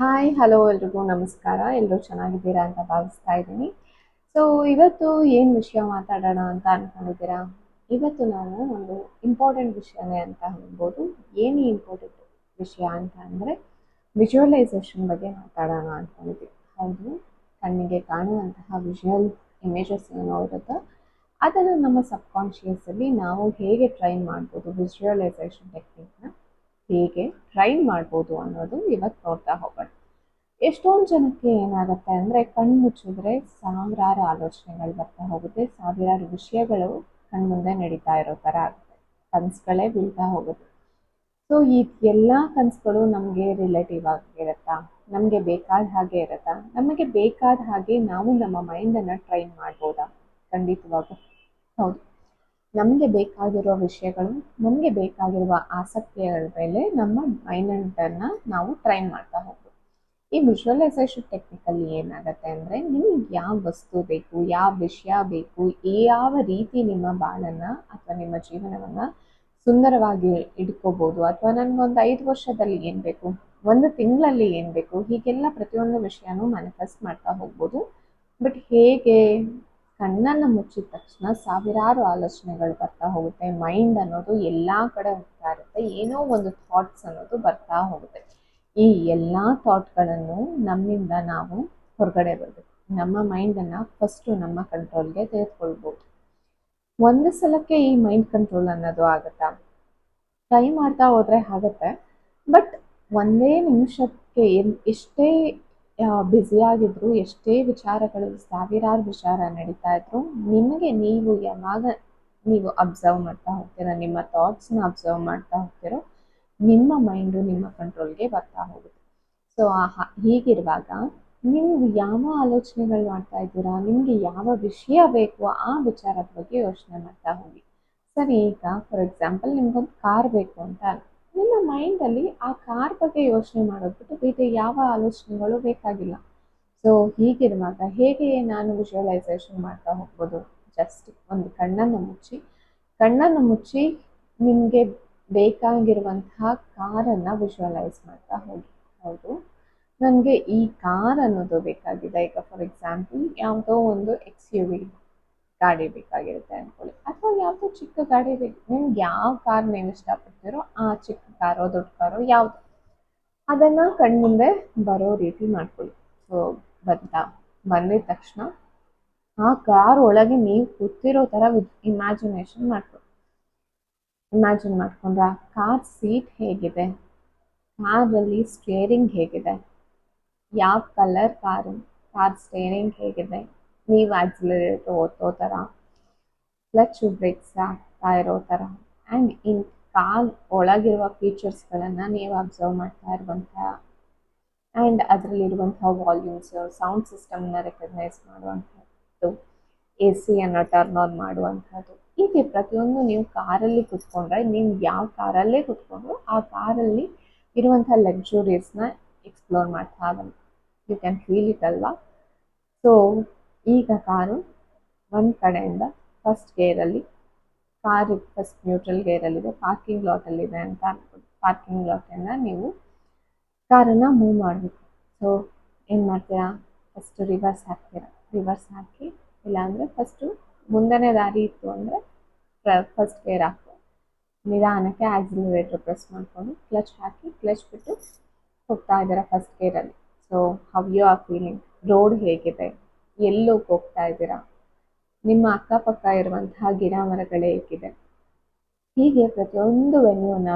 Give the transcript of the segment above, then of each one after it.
Hi hello ಎಲ್ರಿಗೂ ನಮಸ್ಕಾರ. ಎಲ್ಲರೂ ಚೆನ್ನಾಗಿದ್ದೀರಾ ಅಂತ ಭಾವಿಸ್ತಾ ಇದ್ದೀನಿ. ಸೊ ಇವತ್ತು ಏನು ವಿಷಯ ಮಾತಾಡೋಣ ಅಂತ ಅನ್ಕೊಂಡಿದ್ದೀರಾ? ಇವತ್ತು ನಾನು ಒಂದು ಇಂಪಾರ್ಟೆಂಟ್ ವಿಷಯನೇ ಅಂತ ಹೇಳ್ಬೋದು. ಏನು ಇಂಪಾರ್ಟೆಂಟ್ ವಿಷಯ ಅಂತ ಅಂದರೆ ವಿಜುವಲೈಸೇಷನ್ ಬಗ್ಗೆ ಮಾತಾಡೋಣ ಅಂದ್ಕೊಂಡಿದ್ದೀವಿ ಹೌದು, ಕಣ್ಣಿಗೆ ಕಾಣುವಂತಹ ವಿಜುವಲ್ ಇಮೇಜಸ್ ಏನೋ ಇರುತ್ತೋ ಅದನ್ನು ನಮ್ಮ ಸಬ್ಕಾನ್ಷಿಯಸಲ್ಲಿ ನಾವು ಹೇಗೆ ಟ್ರೈನ್ ಮಾಡ್ಬೋದು ವಿಜುವಲೈಸೇಷನ್ ಟೆಕ್ನಿಕ್ನ ಹೇಗೆ ಟ್ರೈನ್ ಮಾಡ್ಬೋದು ಅನ್ನೋದು ಇವತ್ತು ನೋಡ್ತಾ ಹೋಗೋಣ. ಎಷ್ಟೊಂದು ಜನಕ್ಕೆ ಏನಾಗುತ್ತೆ ಅಂದರೆ ಕಣ್ಣು ಮುಚ್ಚಿದ್ರೆ ಸಾವಿರಾರು ಆಲೋಚನೆಗಳು ಬರ್ತಾ ಹೋಗುತ್ತೆ. ಸಾವಿರಾರು ವಿಷಯಗಳು ಕಣ್ಮುಂದೆ ನಡೀತಾ ಇರೋ ಥರ ಆಗುತ್ತೆ. ಕನಸುಗಳೇ ಬೀಳ್ತಾ ಹೋಗುತ್ತೆ. ಸೊ ಈ ಎಲ್ಲ ಕನಸುಗಳು ನಮಗೆ ರಿಲೇಟಿವ್ ಆಗಿರುತ್ತಾ ನಮಗೆ ಬೇಕಾದ ಹಾಗೆ ಇರುತ್ತಾ? ನಮಗೆ ಬೇಕಾದ ಹಾಗೆ ನಾವು ನಮ್ಮ ಮೈಂಡನ್ನು ಟ್ರೈನ್ ಮಾಡ್ಬೋದಾ? ಖಂಡಿತವಾಗೂ ಹೌದು. ನಮಗೆ ಬೇಕಾಗಿರೋ ವಿಷಯಗಳು, ನಮಗೆ ಬೇಕಾಗಿರುವ ಆಸಕ್ತಿಗಳ ಮೇಲೆ ನಮ್ಮ ಮೈಂಡನ್ನು ನಾವು ಟ್ರೈನ್ ಮಾಡ್ತಾ ಹೋಗ್ಬೋದು. ಈ ವಿಜುವಲೈಸೇಷನ್ ಟೆಕ್ನಿಕಲ್ಲಿ ಏನಾಗುತ್ತೆ ಅಂದರೆ ನಿಮಗೆ ಯಾವ ವಸ್ತು ಬೇಕು, ಯಾವ ವಿಷಯ ಬೇಕು ಯಾವ ರೀತಿ ನಿಮ್ಮ ಬಾಳನ್ನು ಅಥವಾ ನಿಮ್ಮ ಜೀವನವನ್ನು ಸುಂದರವಾಗಿ ಇಟ್ಕೋಬೋದು ಅಥವಾ ನನಗೊಂದು ಐದು ವರ್ಷದಲ್ಲಿ ಏನು ಬೇಕು, ಒಂದು ತಿಂಗಳಲ್ಲಿ ಏನು ಬೇಕು, ಹೀಗೆಲ್ಲ ಪ್ರತಿಯೊಂದು ವಿಷಯನೂ ಮ್ಯಾನಿಫೆಸ್ಟ್ ಮಾಡ್ತಾ ಹೋಗ್ಬೋದು. ಬಟ್ ಹೇಗೆ? ಕಣ್ಣನ್ನು ಮುಚ್ಚಿದ ತಕ್ಷಣ ಸಾವಿರಾರು ಆಲೋಚನೆಗಳು ಬರ್ತಾ ಹೋಗುತ್ತೆ ಮೈಂಡ್ ಅನ್ನೋದು ಎಲ್ಲ ಕಡೆ ಹೋಗ್ತಾ ಇರುತ್ತೆ, ಏನೋ ಒಂದು ಥಾಟ್ಸ್ ಅನ್ನೋದು ಬರ್ತಾ ಹೋಗುತ್ತೆ. ಈ ಎಲ್ಲ ಥಾಟ್ಗಳನ್ನು ನಮ್ಮಿಂದ ನಾವು ಹೊರಗಡೆ ಬರಬೇಕು. ನಮ್ಮ ಮೈಂಡನ್ನು ಫಸ್ಟು ನಮ್ಮ ಕಂಟ್ರೋಲ್ಗೆ ತೆಗೆದುಕೊಳ್ಬೋದು. ಒಂದು ಸಲಕ್ಕೆ ಈ ಮೈಂಡ್ ಕಂಟ್ರೋಲ್ ಅನ್ನೋದು ಆಗುತ್ತಾ? ಟ್ರೈ ಮಾಡ್ತಾ ಹೋದರೆ ಆಗುತ್ತೆ. ಬಟ್ ಒಂದೇ ನಿಮಿಷಕ್ಕೆ ಎಷ್ಟೇ ಬ್ಯುಸಿಯಾಗಿದ್ರು ಎಷ್ಟೇ ವಿಚಾರಗಳು, ಸಾವಿರಾರು ವಿಚಾರ ನಡೀತಾ ಇದ್ರು, ನಿಮಗೆ ನೀವು ಯಾವಾಗ ನೀವು ಅಬ್ಸರ್ವ್ ಮಾಡ್ತಾ ಹೋಗ್ತೀರ, ನಿಮ್ಮ ಥಾಟ್ಸ್ನ ಅಬ್ಸರ್ವ್ ಮಾಡ್ತಾ ಹೋಗ್ತಿರೋ ನಿಮ್ಮ ಮೈಂಡು ನಿಮ್ಮ ಕಂಟ್ರೋಲ್ಗೆ ಬರ್ತಾ ಹೋಗುತ್ತೆ. ಸೊ ಹೀಗಿರುವಾಗ ನೀವು ಯಾವ ಆಲೋಚನೆಗಳು ಮಾಡ್ತಾ ಇದ್ದೀರಾ? ನಿಮಗೆ ಯಾವ ವಿಷಯ ಬೇಕು? ಆ ವಿಚಾರದ ಬಗ್ಗೆ ಯೋಚನೆ ಮಾಡ್ತಾ ಹೋಗಿ. ಸರಿ, ಈಗ ಫಾರ್ ಎಕ್ಸಾಂಪಲ್ ನಿಮ್ಗೊಂದು ಕಾರ್ ಬೇಕು ಅಂತ. ನಿಮ್ಮ ಮೈಂಡಲ್ಲಿ ಆ ಕಾರ್ ಬಗ್ಗೆ ಯೋಚನೆ ಮಾಡೋದ್ಬಿಟ್ಟು ಬೇರೆ ಯಾವ ಆಲೋಚನೆಗಳು ಬೇಕಾಗಿಲ್ಲ. ಸೊ ಹೀಗಿರುವಾಗ ಹೇಗೆ ನಾನು ವಿಜುವಲೈಸೇಷನ್ ಮಾಡ್ತಾ ಹೋಗ್ಬೋದು? ಜಸ್ಟ್ ಒಂದು ಕಣ್ಣನ್ನು ಮುಚ್ಚಿ. ಕಣ್ಣನ್ನು ಮುಚ್ಚಿ ನಿಮಗೆ ಬೇಕಾಗಿರುವಂತಹ ಕಾರನ್ನ ವಿಜುವಲೈಸ್ ಮಾಡ್ತಾ ಹೋಗಿ. ಹೌದು. ನನಗೆ ಈ ಕಾರ್ ಅನ್ನೋದು ಬೇಕಾಗಿದೆ. ಈಗ ಫಾರ್ ಎಕ್ಸಾಂಪಲ್ ಯಾವುದೋ ಒಂದು ಎಕ್ಸ್ ಯು ವಿ ಗಾಡಿ ಬೇಕಾಗಿರುತ್ತೆ ಅಂದ್ಕೊಳ್ಳಿ ಅಥವಾ ಯಾವುದೋ ಚಿಕ್ಕ ಗಾಡಿ ಬೇಕು. ನಿಮ್ಗೆ ಯಾವ ಕಾರ್ ನೀವು ಇಷ್ಟಪಡ್ತೀರೋ ಆ ಚಿಕ್ಕ ಕಾರೋ, ದೊಡ್ಡ ಕಾರೋ ಯಾವುದು. ಅದನ್ನು ಕಣ್ಮುಂದೆ ಬರೋ ರೀತಿ ಮಾಡ್ಕೊಳ್ಳಿ. ಸೊ ಬಂದಿದ ತಕ್ಷಣ ಆ ಕಾರ್ ಒಳಗೆ ನೀವು ಕೂತಿರೋ ಥರ ಇಮ್ಯಾಜಿನೇಷನ್ ಮಾಡ್ಕೊಳ್ಳಿ. ಇಮ್ಯಾಜಿನ್ ಮಾಡ್ಕೊಂಡ್ರೆ? ಕಾರ್ ಸೀಟ್ ಹೇಗಿದೆ? ಕಾರಲ್ಲಿ ಸ್ಟೇರಿಂಗ್ ಹೇಗಿದೆ? ಯಾವ ಕಲರ್ ಕಾರು ಕಾರ್ ಸ್ಟೇರಿಂಗ್ ಹೇಗಿದೆ? ನೀವು ಆಕ್ಸಿಲರೇಟರ್ ಓದ್ತೋ ಥರ ಕ್ಲಚ್ ಬ್ರೇಕ್ಸ್ ಆಗ್ತಾ ಇರೋ ಥರ ಆ್ಯಂಡ್ ಇನ್ ಕಾರ್ ಒಳಗಿರುವ ಫೀಚರ್ಸ್ಗಳನ್ನು ನೀವು ಅಬ್ಸರ್ವ್ ಮಾಡ್ತಾ ಇರುವಂಥ ಆ್ಯಂಡ್ ಅದರಲ್ಲಿರುವಂಥ ವಾಲ್ಯೂಮ್ಸ್ ಸೌಂಡ್ ಸಿಸ್ಟಮ್ನ ರೆಕಗ್ನೈಸ್ ಮಾಡುವಂಥದ್ದು. ಎ ಸಿಯನ್ನು ಟರ್ನ್ ಆನ್ ಮಾಡುವಂಥದ್ದು. ಹೀಗೆ ಪ್ರತಿಯೊಂದು ನೀವು ಕಾರಲ್ಲಿ ಕುತ್ಕೊಂಡ್ರೆ ನೀವು ಯಾವ ಕಾರಲ್ಲೇ ಕುತ್ಕೊಂಡ್ರು ಆ ಕಾರಲ್ಲಿ ಇರುವಂಥ ಲಕ್ಸುರೀಸ್ನ ಎಕ್ಸ್ಪ್ಲೋರ್ ಮಾಡ್ತಾ ಆಗಲ್ಲ ಯು ಕ್ಯಾನ್ ಫೀಲ್ ಇಟ್ ಅಲ್ವಾ? ಸೊ ಈಗ ಕಾರು ಒಂದು ಕಡೆಯಿಂದ ಫಸ್ಟ್ ಗೇರಲ್ಲಿ ಕಾರು ಫಸ್ಟ್ ನ್ಯೂಟ್ರಲ್ ಗೇರಲ್ಲಿದೆ ಪಾರ್ಕಿಂಗ್ ಲಾಟಲ್ಲಿದೆ ಅಂತ ಅನ್ಕೊಂಡು ಪಾರ್ಕಿಂಗ್ ಲಾಟನ್ನು ನೀವು ಕಾರನ್ನು ಮೂವ್ ಮಾಡಬೇಕು. ಸೊ ಏನು ಮಾಡ್ತೀರಾ? ಫಸ್ಟು ರಿವರ್ಸ್ ಹಾಕ್ತೀರಾ? ರಿವರ್ಸ್ ಹಾಕಿ, ಇಲ್ಲಾಂದರೆ ಫಸ್ಟು ಮುಂದನೇ ದಾರಿ ಇತ್ತು ಅಂದರೆ ಫಸ್ಟ್ ಗೇರ್ ಹಾಕು ನಿಧಾನಕ್ಕೆ ಆಕ್ಸಿಲರೇಟರ್ ಪ್ರೆಸ್ ಮಾಡಿಕೊಂಡು ಕ್ಲಚ್ ಹಾಕಿ ಕ್ಲಚ್ ಬಿಟ್ಟು ಹೋಗ್ತಾ ಇದ್ದೀರಾ first ಗೇರಲ್ಲಿ so how you are feeling road ಹೇಗಿದೆ? ಎಲ್ಲೂ ಹೋಗ್ತಾ ಇದ್ದೀರಾ? ನಿಮ್ಮ ಅಕ್ಕಪಕ್ಕ ಇರುವಂತಹ ಗಿಡ ಮರಗಳೇ ಹೇಗಿದೆ? ಹೀಗೆ ಪ್ರತಿಯೊಂದು ವೆನ್ಯೂನ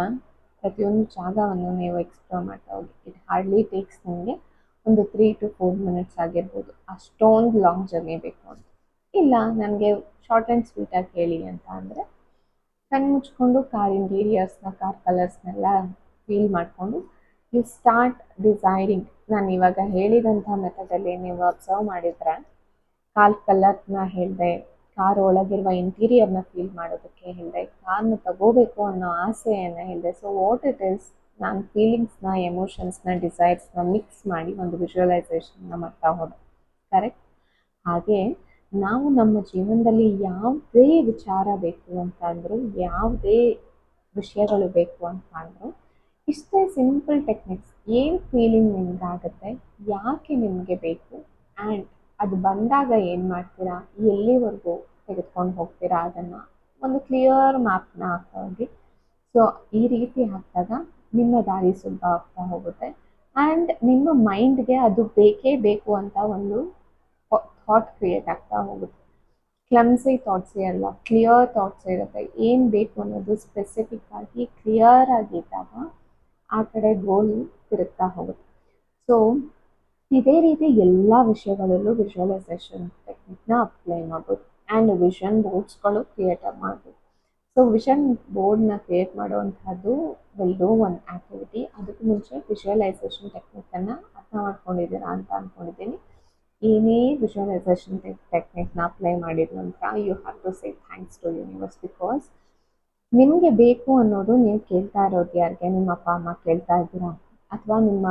ಪ್ರತಿಯೊಂದು ಜಾಗವನ್ನು ನೀವು ಎಕ್ಸ್ಪ್ಲೋರ್ ಮಾಡ್ತಾ ಹೋಗಿ. ಇಟ್ ಹಾರ್ಡ್ಲಿ ಟೇಕ್ಸ್ ನಿಮಗೆ ಒಂದು ತ್ರೀ ಟು ಫೋರ್ ಮಿನಿಟ್ಸ್ ಆಗಿರ್ಬೋದು. ಅಷ್ಟೊಂದು ಲಾಂಗ್ ಜರ್ನಿ ಬೇಕು ಅಂತ. ಇಲ್ಲ, ನನಗೆ ಶಾರ್ಟ್ ಆ್ಯಂಡ್ ಸ್ವೀಟಾಗಿ ಹೇಳಿ ಅಂತ ಅಂದರೆ ಕಣ್ಣು ಮುಚ್ಕೊಂಡು ಕಾರ್ ಇಂಟೀರಿಯರ್ಸ್ನ ಕಾರ್ ಕಲರ್ಸ್ನೆಲ್ಲ ಫೀಲ್ ಮಾಡಿಕೊಂಡು ಯು ಸ್ಟಾರ್ಟ್ ಡಿಸೈರಿಂಗ್ ನಾನು ಇವಾಗ ಹೇಳಿದಂಥ ಮೆಥಡಲ್ಲಿ ನೀವು ಅಬ್ಸರ್ವ್ ಮಾಡಿದ್ರೆ ಕಾರ್ ಕಲರ್ನ ಹೇಳಿದೆ ಕಾರ್ ಒಳಗಿರುವ ಇಂಟೀರಿಯರ್ನ ಫೀಲ್ ಮಾಡೋದಕ್ಕೆ ಹೇಳಿದೆ ಕಾರ್ನ ತಗೋಬೇಕು ಅನ್ನೋ ಆಸೆಯನ್ನು ಹೇಳಿದೆ. ಸೊ ವಾಟ್ ಇಟ್ ಈಸ್ ನಾನು ಫೀಲಿಂಗ್ಸ್ನ ಎಮೋಷನ್ಸ್ನ ಡಿಸೈರ್ಸ್ನ ಮಿಕ್ಸ್ ಮಾಡಿ ಒಂದು ವಿಜುವಲೈಸೇಷನ್ನ ಮಾಡ್ತಾ ಹೋದೆ. ಕರೆಕ್ಟ್ ಹಾಗೆ ನಾವು ನಮ್ಮ ಜೀವನದಲ್ಲಿ ಯಾವುದೇ ವಿಚಾರ ಬೇಕು ಅಂತ ಅಂದರು, ಯಾವುದೇ ವಿಷಯಗಳು ಬೇಕು ಅಂತ ಅಂದರು, ಇಷ್ಟೇ ಸಿಂಪಲ್ ಟೆಕ್ನಿಕ್ಸ್ ಏನು ಫೀಲಿಂಗ್ ನಿಮ್ಗಾಗುತ್ತೆ, ಯಾಕೆ ನಿಮಗೆ ಬೇಕು ಆ್ಯಂಡ್ ಅದು ಬಂದಾಗ ಏನು ಮಾಡ್ತೀರಾ, ಎಲ್ಲಿವರೆಗೂ ತೆಗೆದುಕೊಂಡು ಹೋಗ್ತೀರಾ ಅದನ್ನು ಒಂದು ಕ್ಲಿಯರ್ ಮ್ಯಾಪ್ನ ಹಾಕ್ತಾ ಹೋಗಿ ಸೊ ಈ ರೀತಿ ಹಾಕಿದಾಗ ನಿಮ್ಮ ದಾರಿ ಸುಲಭ ಆಗ್ತಾ ಹೋಗುತ್ತೆ. ಆ್ಯಂಡ್ ನಿಮ್ಮ ಮೈಂಡ್ಗೆ ಅದು ಬೇಕೇ ಬೇಕು ಅಂತ ಒಂದು ಥಾಟ್ ಕ್ರಿಯೇಟ್ ಆಗ್ತಾ ಹೋಗುತ್ತೆ. ಕ್ಲಮ್ಸಿ ಥಾಟ್ಸೇ ಅಲ್ಲ ಕ್ಲಿಯರ್ ಥಾಟ್ಸ್ ಇರುತ್ತೆ. ಏನು ಬೇಕು ಅನ್ನೋದು ಸ್ಪೆಸಿಫಿಕ್ ಆಗಿ ಕ್ಲಿಯರ್ ಆಗಿದ್ದಾಗ ಆ ಕಡೆ ಗೋಲ್ ತಿರುಗ್ತಾ ಹೋಗುತ್ತೆ. ಸೊ ಇದೇ ರೀತಿ ಎಲ್ಲ ವಿಷಯಗಳಲ್ಲೂ ವಿಜುವಲೈಸೇಷನ್ ಟೆಕ್ನಿಕ್ನ ಅಪ್ಲೈ ಮಾಡ್ಬೋದು. ಆ್ಯಂಡ್ ವಿಷನ್ ಬೋರ್ಡ್ಸ್ಗಳು ಕ್ರಿಯೇಟ್ ಮಾಡ್ಬೋದು. ಸೊ ವಿಷನ್ ಬೋರ್ಡ್ನ ಕ್ರಿಯೇಟ್ ಮಾಡುವಂಥದ್ದು ವಿಲ್ ಡೂ ಒನ್ ಆ್ಯಕ್ಟಿವಿಟಿ ಅದಕ್ಕೂ ಮುಂಚೆ ವಿಜುವಲೈಸೇಷನ್ ಟೆಕ್ನಿಕನ್ನು ಅರ್ಥ ಮಾಡ್ಕೊಂಡಿದ್ದೀರಾ ಅಂತ ಅಂದ್ಕೊಂಡಿದ್ದೀನಿ ಏನೇ ವಿಜುವಲೈಸೇಷನ್ ಟೆಕ್ನಿಕ್ನ ಅಪ್ಲೈ ಮಾಡಿದ್ರು ಅಂತ you have to say thanks to universe because ನಿಮಗೆ ಬೇಕು ಅನ್ನೋದು ನೀವು ಕೇಳ್ತಾ ಇರೋದು ಯಾರಿಗೆ? ನಿಮ್ಮ ಅಪ್ಪ, ಅಮ್ಮ ಕೇಳ್ತಾ ಇದ್ದೀರಾ? ಅಥವಾ ನಿಮ್ಮ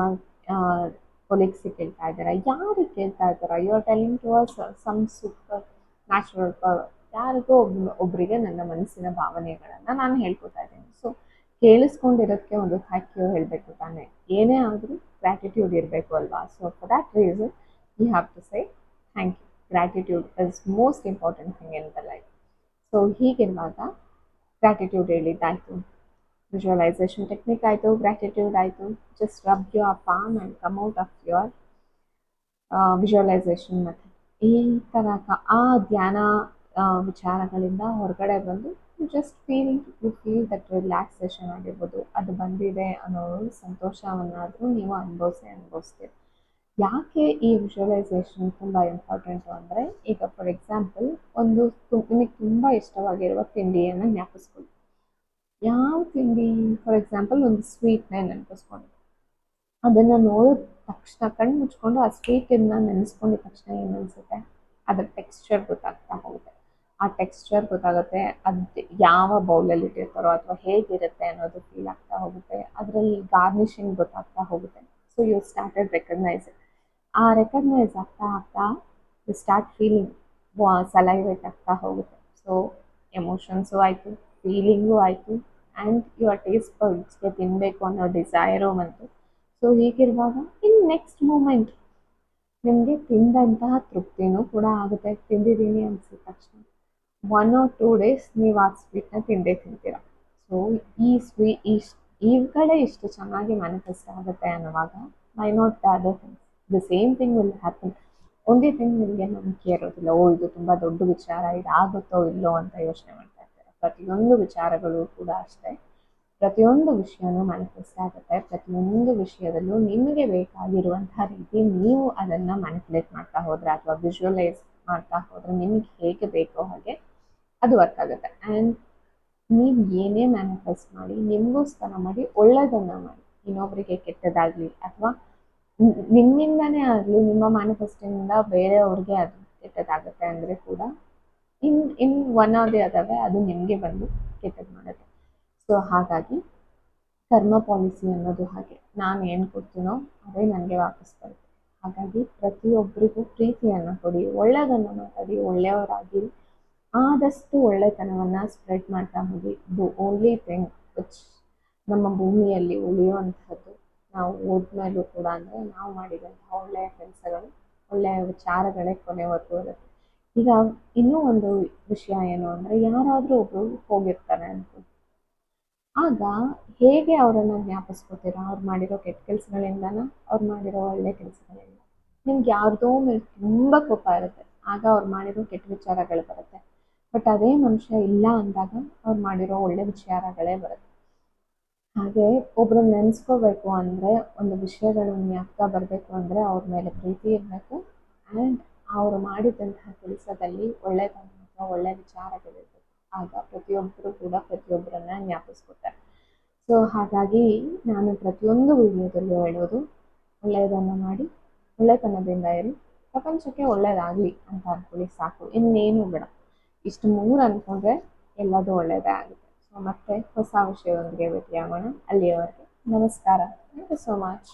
ಕೊಲೀಗ್ಸಿಗೆ ಕೇಳ್ತಾ ಇದ್ದೀರಾ? ಯಾರಿಗೆ ಕೇಳ್ತಾ ಇದ್ದೀರಾ? You are telling to us some supernatural power ಯಾರಿಗೂ ಒಬ್ ಒಬ್ಬರಿಗೆ ನನ್ನ ಮನಸ್ಸಿನ ಭಾವನೆಗಳನ್ನು ನಾನು ಹೇಳ್ಕೊತಾ ಇದ್ದೀನಿ. ಸೊ ಕೇಳಿಸ್ಕೊಂಡಿರೋದಕ್ಕೆ ಒಂದು ಥ್ಯಾಂಕ್ ಯು ಹೇಳಬೇಕು ತಾನೆ. ಏನೇ ಆದರೂ ಗ್ರ್ಯಾಟಿಟ್ಯೂಡ್ ಇರಬೇಕು ಅಲ್ವಾ? So for that reason you have to say thank you gratitude is most important thing in the life so ಹೀಗಿರುವಾಗ ಗ್ರ್ಯಾಟಿಟ್ಯೂಡ್ ಹೇಳಿದ್ದಾಯಿತು ವಿಜುವಲೈಸೇಷನ್ ಟೆಕ್ನಿಕ್ ಆಯಿತು ಗ್ರ್ಯಾಟಿಟ್ಯೂಡ್ ಆಯಿತು just rub your palm and come out of your visualisation method ಈ ಥರ ಆ ಧ್ಯಾನ ವಿಚಾರಗಳಿಂದ ಹೊರಗಡೆ ಬಂದು just feeling you feel that relaxation ಆಗಿರ್ಬೋದು ಅದು ಬಂದಿದೆ ಅನ್ನೋ ಸಂತೋಷವನ್ನಾದರೂ ನೀವು ಅನುಭವಿಸಿ ಅನುಭವಿಸ್ತೀರಿ ಯಾಕೆ ಈ ವಿಜುವಲೈಸೇಷನ್ ತುಂಬ ಇಂಪಾರ್ಟೆಂಟು ಅಂದರೆ, ಈಗ ಫಾರ್ ಎಕ್ಸಾಂಪಲ್ ಒಂದು ನಿಮಗೆ ತುಂಬ ಇಷ್ಟವಾಗಿರುವ ತಿಂಡಿಯನ್ನು ಜ್ಞಾಪಿಸ್ಕೊಳ್ಳಿ. ಯಾವ ತಿಂಡಿ? ಫಾರ್ ಎಕ್ಸಾಂಪಲ್ ಒಂದು ಸ್ವೀಟ್ನ ನೆನಪಿಸ್ಕೊಂಡು ಅದನ್ನು ನೋಡಿದ ತಕ್ಷಣ, ಕಣ್ಣು ಮುಚ್ಕೊಂಡು ಆ ಸ್ವೀಟನ್ನು ನೆನೆಸ್ಕೊಂಡಿದ ತಕ್ಷಣ ಏನು ಅನಿಸುತ್ತೆ? ಅದರ ಟೆಕ್ಸ್ಚರ್ ಗೊತ್ತಾಗ್ತಾ ಹೋಗುತ್ತೆ. ಆ ಟೆಕ್ಸ್ಚರ್ ಗೊತ್ತಾಗುತ್ತೆ, ಅದು ಯಾವ ಬೌಲಲ್ಲಿ ಇಟ್ಟಿರ್ತಾರೋ ಅಥವಾ ಹೇಗಿರುತ್ತೆ ಅನ್ನೋದು ಫೀಲ್ ಆಗ್ತಾ ಹೋಗುತ್ತೆ. ಅದರಲ್ಲಿ ಗಾರ್ನಿಷಿಂಗ್ ಗೊತ್ತಾಗ್ತಾ ಹೋಗುತ್ತೆ. ಸೊ ಯು ಸ್ಟಾರ್ಟೆಡ್ ರೆಕಗ್ನೈಸ್ ಆ ರೆಕಗ್ನೈಸ್ ಆಗ್ತಾ ಆಗ್ತಾ ಯು ಸ್ಟಾರ್ಟ್ ಫೀಲಿಂಗ್ ಸಲೈವೇಟ್ ಆಗ್ತಾ ಹೋಗುತ್ತೆ. ಸೊ ಎಮೋಷನ್ಸು ಆಯಿತು ಫೀಲಿಂಗು ಆಯಿತು ಆ್ಯಂಡ್ ಯುವರ್ ಟೇಸ್ಟ್ ಬಡ್ಸ್ಗೆ ತಿನ್ನಬೇಕು ಅನ್ನೋ ಡಿಸೈರು ಬಂತು. ಸೊ ಹೀಗಿರುವಾಗ, ಇನ್ ನೆಕ್ಸ್ಟ್ ಮೂಮೆಂಟ್ ನಿಮಗೆ ತಿಂದಂತಹ ತೃಪ್ತಿನೂ ಕೂಡ ಆಗುತ್ತೆ. ತಿಂದಿದ್ದೀನಿ ಅನಿಸಿದ ತಕ್ಷಣ. ಒನ್ ಆರ್ ಟೂ ಡೇಸ್ ನೀವು ಆ ಸ್ವೀಟ್ನ ತಿಂದೇ ತಿಂತೀರ. ಸೊ ಈ ಸ್ವೀ ಇಷ್ಟು ಈ ಕಡೆ ಇಷ್ಟು ಚೆನ್ನಾಗಿ ಮ್ಯಾನಿಫೆಸ್ಟ್ ಆಗುತ್ತೆ ಅನ್ನುವಾಗ may not other things the same thing will happen ಒಂದೇ ಥಿಂಗ್ ನಿಮಗೆ ನಂಬಿಕೆ ಇರೋದಿಲ್ಲ ಓ, ಇದು ತುಂಬ ದೊಡ್ಡ ವಿಚಾರ, ಇದಾಗುತ್ತೋ ಇಲ್ಲೋ ಅಂತ ಯೋಚನೆ ಮಾಡ್ತಾ ಇರ್ತಾರೆ. ಪ್ರತಿಯೊಂದು ವಿಚಾರಗಳು ಕೂಡ ಅಷ್ಟೇ. ಪ್ರತಿಯೊಂದು ವಿಷಯನೂ ಮ್ಯಾನಿಫೆಸ್ಟ್ ಆಗುತ್ತೆ. ಪ್ರತಿಯೊಂದು ವಿಷಯದಲ್ಲೂ ನಿಮಗೆ ಬೇಕಾಗಿರುವಂತಹ ರೀತಿ ನೀವು ಅದನ್ನು ಮ್ಯಾನಿಪುಲೇಟ್ ಮಾಡ್ತಾ ಹೋದ್ರೆ ಅಥವಾ ವಿಜುವಲೈಸ್ ಮಾಡ್ತಾ ಹೋದ್ರೆ ನಿಮಗೆ ಹೇಗೆ ಬೇಕೋ ಹಾಗೆ ಅದು ವರ್ಕ್ ಆಗುತ್ತೆ. ಆ್ಯಂಡ್ ನೀವು ಏನೇ ಮ್ಯಾನಿಫೆಸ್ಟ್ ಮಾಡಿ, ನಿಮಗೋಸ್ಕರ ಮಾಡಿ ಒಳ್ಳೆಯದನ್ನು ಮಾಡಿ. ಇನ್ನೊಬ್ಬರಿಗೆ ಕೆಟ್ಟದಾಗಲಿ ಅಥವಾ ನಿಮ್ಮಿಂದನೇ ಆಗಲಿ, ನಿಮ್ಮ ಮ್ಯಾನಿಫೆಸ್ಟಿಂದ ಬೇರೆಯವ್ರಿಗೆ ಅದು ಕೆಟ್ಟದಾಗುತ್ತೆ ಅಂದರೆ ಕೂಡ in in one or the ಅದಾವೆ ಅದು ನಿಮಗೆ ಬಂದು ಕೆಟ್ಟದ್ದು ಮಾಡುತ್ತೆ. ಸೊ ಹಾಗಾಗಿ ಕರ್ಮ ಪಾಲಿಸಿ ಅನ್ನೋದು ಹಾಗೆ. ನಾನು ಏನು ಕೊಡ್ತೀನೋ ಅದೇ ನನಗೆ ವಾಪಸ್ ಬರುತ್ತೆ. ಹಾಗಾಗಿ ಪ್ರತಿಯೊಬ್ಬರಿಗೂ ಪ್ರೀತಿಯನ್ನು ಕೊಡಿ ಒಳ್ಳೆಯದನ್ನು ಮಾತಾಡಿ ಒಳ್ಳೆಯವರಾಗಿ ಆದಷ್ಟು ಒಳ್ಳೆತನವನ್ನು ಸ್ಪ್ರೆಡ್ ಮಾಡ್ತಾ ಹೋಗಿ. ದು ಓನ್ಲಿ ಥಿಂಗ್ ವಿಚ್ ನಮ್ಮ ಭೂಮಿಯಲ್ಲಿ ಉಳಿಯುವಂಥದ್ದು ನಾವು ಹೋದ್ಮೇಲೂ ಕೂಡ ಅಂದರೆ ನಾವು ಮಾಡಿದಂತಹ ಒಳ್ಳೆಯ ಕೆಲಸಗಳು, ಒಳ್ಳೆಯ ವಿಚಾರಗಳೇ ಕೊನೆವರೆಗೂ ಇರುತ್ತೆ ಈಗ ಇನ್ನೂ ಒಂದು ವಿಷಯ ಏನು ಅಂದರೆ ಯಾರಾದರೂ ಒಬ್ಬರು ಹೋಗಿರ್ತಾರೆ ಅಂತ. ಆಗ ಹೇಗೆ ಅವರನ್ನು ಜ್ಞಾಪಿಸ್ಕೋತೀರಾ? ಅವ್ರು ಮಾಡಿರೋ ಕೆಟ್ಟ ಕೆಲಸಗಳಿಂದನ ಅವ್ರು ಮಾಡಿರೋ ಒಳ್ಳೆ ಕೆಲಸಗಳಿಂದ? ನಿಮ್ಗೆ ಯಾರ್ದೋ ಮೇಲೆ ತುಂಬ ಕೋಪ ಇರುತ್ತೆ. ಆಗ ಅವ್ರು ಮಾಡಿರೋ ಕೆಟ್ಟ ವಿಚಾರಗಳು ಬರುತ್ತೆ. ಬಟ್ ಅದೇ ಮನುಷ್ಯ ಇಲ್ಲ ಅಂದಾಗ ಅವ್ರು ಮಾಡಿರೋ ಒಳ್ಳೆ ವಿಚಾರಗಳೇ ಬರುತ್ತೆ. ಹಾಗೆ ಒಬ್ರು ನೆನೆಸ್ಕೋಬೇಕು ಅಂದರೆ, ಒಂದು ವಿಷಯಗಳು ಜ್ಞಾಪಕ ಬರಬೇಕು ಅಂದರೆ ಅವ್ರ ಮೇಲೆ ಪ್ರೀತಿ ಇರಬೇಕು. ಆ್ಯಂಡ್ ಅವರು ಮಾಡಿದಂತಹ ಕೆಲಸದಲ್ಲಿ ಒಳ್ಳೆತನ ಅಥವಾ ವಿಚಾರ ವಿಚಾರಗಳಿರಬೇಕು. ಆಗ ಪ್ರತಿಯೊಬ್ಬರು ಕೂಡ ಪ್ರತಿಯೊಬ್ಬರನ್ನ ಜ್ಞಾಪಿಸ್ಕೊತಾರೆ. ಸೊ ಹಾಗಾಗಿ ನಾನು ಪ್ರತಿಯೊಂದು ವಿಡಿಯೋದಲ್ಲೂ ಹೇಳೋದು, ಒಳ್ಳೆಯದನ್ನು ಮಾಡಿ, ಒಳ್ಳೆತನದಿಂದ ಇರಿ. ಪ್ರಪಂಚಕ್ಕೆ ಒಳ್ಳೇದಾಗಲಿ ಅಂತ ಅಂದ್ಕೊಳ್ಳಿ ಸಾಕು. ಇನ್ನೇನು ಬೇಡ. ಇಷ್ಟು ಮೂರು ಅಂದ್ಕೊಂಡ್ರೆ ಎಲ್ಲದೂ ಒಳ್ಳೆಯದೇ ಆಗುತ್ತೆ. ಸೊ ಮತ್ತೆ ಹೊಸ ವಿಷಯದೊಂದಿಗೆ ಭೇಟಿಯಾಗೋಣ. ಅಲ್ಲಿಯವರೆಗೆ ನಮಸ್ಕಾರ. Thank you so much